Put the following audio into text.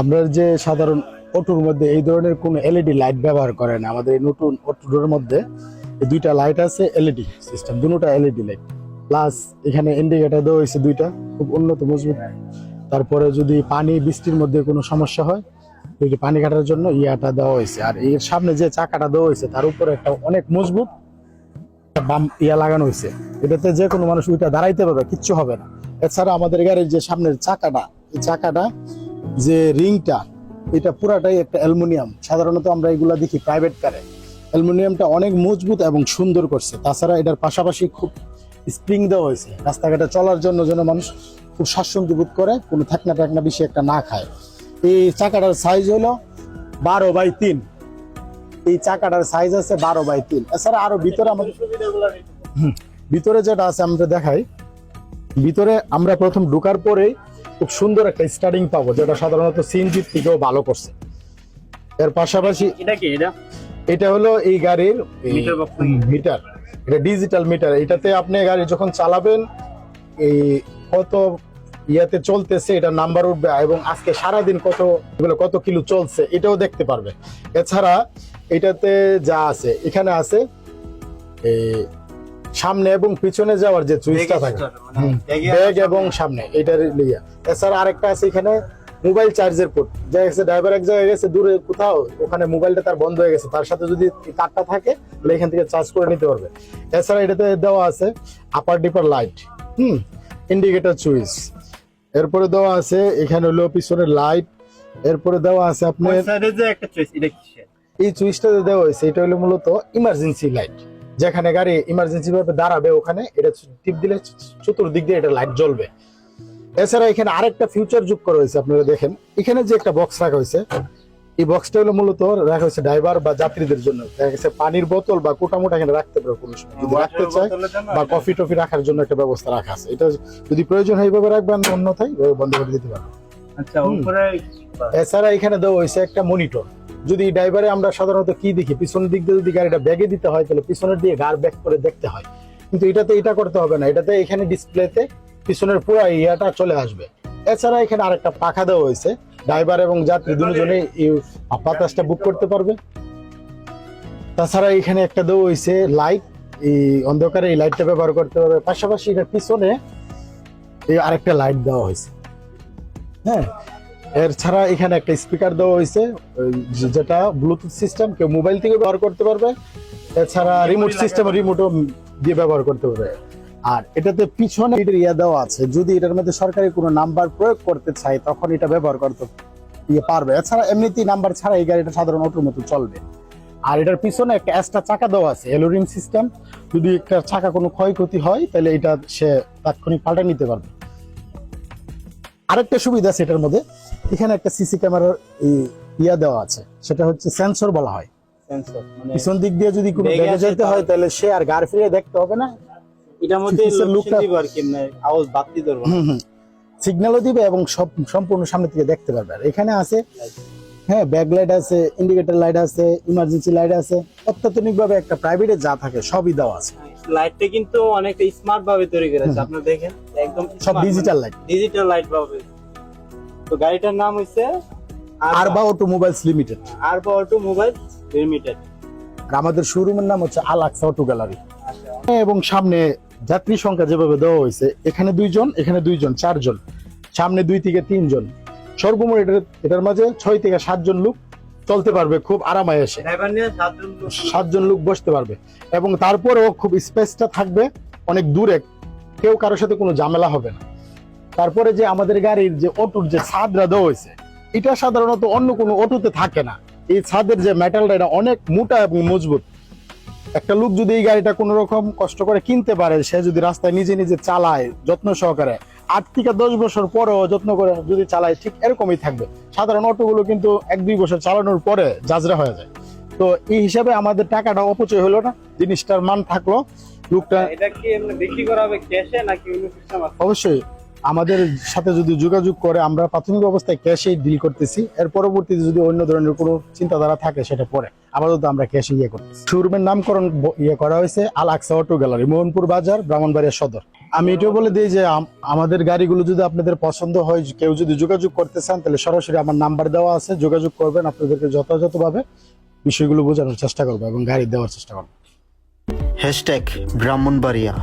আমরা যে সাধারণ অটোর মধ্যে এই ধরনের কোনো এলইডি লাইট ব্যবহার করে না, আমাদের এই নতুন অটোর মধ্যে এই দুইটা লাইট আছে এলইডি সিস্টেম দুটোটা এলইডি লাইট প্লাস এখানে ইন্ডিকেটর দেওয়া হয়েছে দুইটা, খুব উন্নত মজবুত। তারপরে যদি পানি বৃষ্টির মধ্যে কোনো সমস্যা হয় যে পানি কাটার জন্য ইয়াটা দেওয়া হয়েছে। আর এর সামনে যে চাকাটা দেওয়া হয়েছে, তার উপরে একটা অনেক মজবুত বাম ইয়া লাগানো হয়েছে। এটাতে যে কোনো মানুষ ওইটা দাঁড়াইতে পারবে, কিচ্ছু হবে না। এছাড়া আমাদের গাড়ির যে সামনের চাকাটা, এই চাকাটা যে রিংটা, এটা পুরাটাই একটা অ্যালুমিনিয়াম। সাধারণত আমরা এগুলা দেখি প্রাইভেট কারে অ্যালুমিনিয়ামটা অনেক মজবুত এবং সুন্দর করছে। তাছাড়া এটার পাশাপাশি খুব স্প্রিং দেওয়া হয়েছে। রাস্তাঘাটে চলার জন্য যেন মানুষ খুব স্বাচ্ছন্দ্য বোধ করে, কোনো থাকনা টাকনা বেশি একটা না খায়। এই চাকাটার সাইজ হলো বারো বাই তিন। এই চাকাটার সাইজ আছে বারো বাই তিন। এছাড়া আরও ভিতরে আমাদের ভিতরে যেটা আছে আমরা দেখাই। ভিতরে আমরা প্রথম ঢোকার পরেই খুব সুন্দর একটা স্টার্টিং পাবো যেটা সাধারণত সিএনজির থেকেও ভালো করছে। এর পাশাপাশি এটা কি এটা? এটা হলো এই গাড়ির? মিটার এটা ডিজিটাল মিটার এটাতে আপনি গাড়ি যখন চালাবেন এই কত ইয়াতে চলতেছে এটা নাম্বার উঠবে এবং আজকে সারাদিন কত এগুলো কত কিলো চলছে এটাও দেখতে পারবে। এছাড়া এটাতে যা আছে এখানে আছে এই সামনে এবং পিছনে যাওয়ার যে সুইচটা থাকে। মানে ব্যাগ এবং সামনে। এটার লিয়া এছাড়া আরেকটা আছে এখানে মোবাইল চার্জের পোর্ট যা গেছে ড্রাইভার এক জায়গায় গেছে দূরে কোথাও ওখানে মোবাইলটা তার বন্ধ হয়ে গেছে। তার সাথে যদি তারটা থাকে তাহলে এখান থেকে চার্জ করে নিতে পারবে। এছাড়া এটাতে দেওয়া আছে upper dipper light hmm indicator switch এরপরে দেওয়া আছে এখানে হলো পিছনের লাইট এরপরে দেওয়া আছে আপনার এই সুইচটা দেওয়া হয়েছে এটা হলো মূলত ইমার্জেন্সি লাইট যেখানে গাড়ি ইমার্জেন্সি ভাবে দাঁড়াবে ওখানে এটা টিপ দিলে চতুর্দিক দিয়ে এটা লাইট জ্বলবে। এছাড়া এখানে আরেকটা ফিউচার যোগ করা হয়েছে আপনারা দেখেন। এখানে যে একটা বক্স রাখা হয়েছে এই বক্সটা হলো মূলত রাখা হয়েছে ড্রাইভার বা যাত্রীদের জন্য। দেখা গেছে পানির বোতল বা কোটা মোটা এখানে রাখতে পারে কোনো সময়। যদি রাখতে চায় বা কফি টফি রাখার জন্য একটা ব্যবস্থা রাখা আছে। এটা যদি প্রয়োজন হয় এইভাবে রাখবেন অন্যথায় বন্ধ করে দিতে পারবেন। আচ্ছা এছাড়া এখানে দেওয়া হয়েছে একটা মনিটর যদি ড্রাইভারে আমরা সাধারণত কি দেখি পিছনের দিক দিয়ে যদি গাড়িটা ব্যাগে দিতে হয় তাহলে পিছনের দিয়ে গাড় ব্যাক করে দেখতে হয়। কিন্তু এটাতে এটা করতে হবে না এটাতে এখানে ডিসপ্লেতে পিছনের পুরো ইয়াটা চলে আসবে। এছাড়া এখানে আরেকটা পাখা দেওয়া হয়েছে ড্রাইভার এবং যাত্রী দুজনে এই বাতাসটা বুক করতে পারবে। তাছাড়া এখানে একটা দেওয়া হয়েছে লাইট এই অন্ধকারে এই লাইটটা ব্যবহার করতে পারবে পাশাপাশি এটার পিছনে এই আরেকটা লাইট দেওয়া হয়েছে। হ্যাঁ এর ছাড়া এখানে একটা স্পিকার দেওয়া হয়েছে যেটা ব্লুটুথ সিস্টেম কেউ মোবাইল থেকে ব্যবহার করতে পারবে। এছাড়া রিমোট সিস্টেম রিমোটও দিয়ে ব্যবহার করতে পারবে। আর এটাতে পিছনে ইয়া দেওয়া আছে। যদি এটার মধ্যে সরকারি কোনো নাম্বার প্রয়োগ করতে চায় তখন এটা ব্যবহার করতে ইয়ে পারবে। এছাড়া এমনিতেই নাম্বার ছাড়া এই গাড়িটা সাধারণ অটোর মতো চলবে। আর এটার পিছনে একটা এক্সট্রা চাকা দেওয়া আছে এলোরিং সিস্টেম যদি একটা চাকা কোনো ক্ষয়ক্ষতি হয় তাহলে এটা সে তাৎক্ষণিক পাল্টে নিতে পারবে। আরেকটা সুবিধা আছে এটার মধ্যে। এখানে একটা সিসি ক্যামেরার ইয়া দেওয়া আছে সেটা হচ্ছে সেন্সর বলা হয়। মানে পিছন দিক দিয়ে যদি কোনো বেগে যেতে হয় তাহলে সে আর গাড়ি ফিরে দেখতে হবে না। এটার মধ্যে পিছের লোকটা লোকটা- দিব আর কি মানে আওয়াজ বাড়তি ধরবো। সিগন্যালও দিবে এবং সব সম্পূর্ণ সামনে থেকে দেখতে পারবে। আর এখানে আছে হ্যাঁ ব্যাক লাইট আছে ইন্ডিকেটর লাইট আছে ইমার্জেন্সি লাইট আছে। অত্যাধুনিক ভাবে একটা প্রাইভেটে যা থাকে সবই দেওয়া আছে। লাইটটা কিন্তু অনেকটা স্মার্ট ভাবে তৈরি করেছে আপনারা দেখেন একদম সব ডিজিটাল লাইট ডিজিটাল লাইট ভাবে। তো গাড়িটার নাম হইছে Arba automobiles limited. Arba auto mobile limited. আর আমাদের শোরুমের নাম হচ্ছে আলাক্সা অটো গ্যালারি। আচ্ছা। এবং সামনে যাত্রী সংখ্যা যেভাবে দেওয়া হয়েছে এখানে দুইজন এখানে দুইজন চারজন সামনে দুই থেকে তিনজন। সর্বমোট এটার এটার মাঝে ছয় থেকে সাতজন লোক চলতে পারবে খুব সাতজন লোক সাতজন লোক বসতে পারবে। এবং তারপরেও খুব স্পেসটা থাকবে অনেক দূরে। কেউ কারোর সাথে কোনো ঝামেলা হবে না। তারপরে যে আমাদের গাড়ির যে অটোর যে ছাদরা দেওয়া হয়েছে এটা সাধারণত অন্য কোনো অটোতে থাকে না। এই ছাদের যে মেটালটা এটা অনেক মোটা এবং মজবুত। একটা লোক যদি এই গাড়িটা কোনো রকম কষ্ট করে কিনতে পারে সে যদি রাস্তায় নিজে নিজে চালায় যত্ন সহকারে আট থেকে দশ বছর পরেও যত্ন করে যদি চালায় ঠিক এরকমই থাকবে। সাধারণ অটোগুলো কিন্তু এক দুই বছর চালানোর পরে জাজরা হয়ে যায়। তো এই হিসাবে আমাদের টাকাটা অপচয় হলো না জিনিসটার মান থাকল। লোকটা এটা কি বিক্রি করা হবে ক্যাশে নাকি অবশ্যই। আমাদের সাথে যদি যোগাযোগ করে, আমরা প্রাথমিক অবস্থায় ক্যাশেই ডিল করতেছি। এর পরবর্তীতে যদি অন্য ধরনের কোনো চিন্তাধারা থাকে, সেটা পরে। আপাতত আমরা ক্যাশে ইয়ে করতেছি। শোরুমের নামকরণ ইয়ে করা হয়েছে আল আকসা অটো গ্যালারি, মোহনপুর বাজার, ব্রাহ্মণবাড়িয়া সদর। আমি এটাও বলে দিই যে আমাদের গাড়িগুলো যদি আপনাদের পছন্দ হয়, কেউ যদি যোগাযোগ করতে চান, তাহলে সরাসরি আমার নাম্বার দেওয়া আছে। যোগাযোগ করবেন আপনাদেরকে যথাযথভাবে। বিষয়গুলো বোঝানোর চেষ্টা করব এবং গাড়ি দেওয়ার চেষ্টা করব। হ্যাশট্যাগ ব্রাহ্মণবাড়িয়া।